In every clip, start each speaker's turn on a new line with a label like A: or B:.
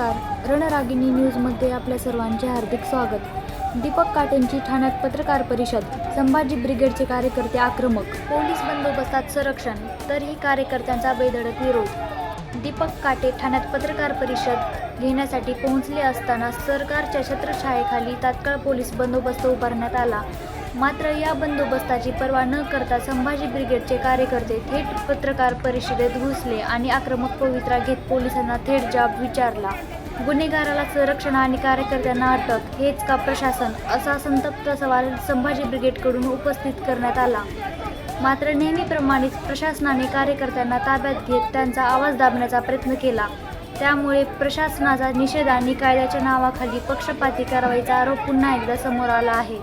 A: रणरागिणी न्यूजमध्ये आपल्या सर्वांचे हार्दिक स्वागत. दीपक काटेंची ठाण्यात पत्रकार परिषद. संभाजी ब्रिगेडचे कार्यकर्ते आक्रमक. पोलीस बंदोबस्तात संरक्षण. तरीही कार्यकर्त्यांचा बेधडक विरोध. दीपक काटे ठाण्यात पत्रकार परिषद. घेण्यासाठी पोहोचले असताना सरकारच्या छत्रछायेखाली तात्काळ पोलीस बंदोबस्त उभारण्यात आला. मात्र या बंदोबस्ताची पर्वा न करता संभाजी ब्रिगेडचे कार्यकर्ते थेट पत्रकार परिषदेत घुसले आणि आक्रमक पवित्रा घेत पोलिसांना थेट जाब विचारला. गुन्हेगाराला संरक्षण आणि कार्यकर्त्यांना अटक हेच का प्रशासन? असा संतप्त सवाल संभाजी ब्रिगेडकडून उपस्थित करण्यात आला. मात्र नेहमीप्रमाणेच प्रशासनाने कार्यकर्त्यांना ताब्यात घेत त्यांचा आवाज दाबण्याचा प्रयत्न केला. त्यामुळे प्रशासनाचा निषेध आणि कायद्याच्या नावाखाली पक्षपाती कारवाईचा आरोप पुन्हा एकदा समोर आला आहे.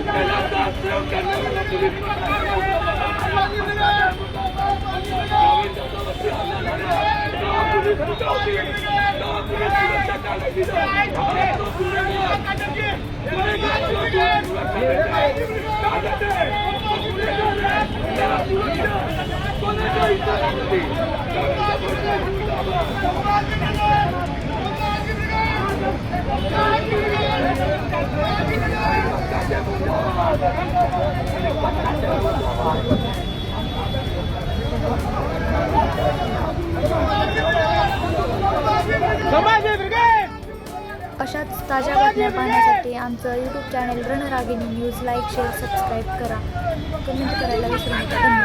B: संभाजी ब्रिगेड
A: अशाच ताज्या बातम्या पाहण्यासाठी आमचं YouTube channel Ranragini news like share subscribe करा. कमेंट करायला विसरू नका.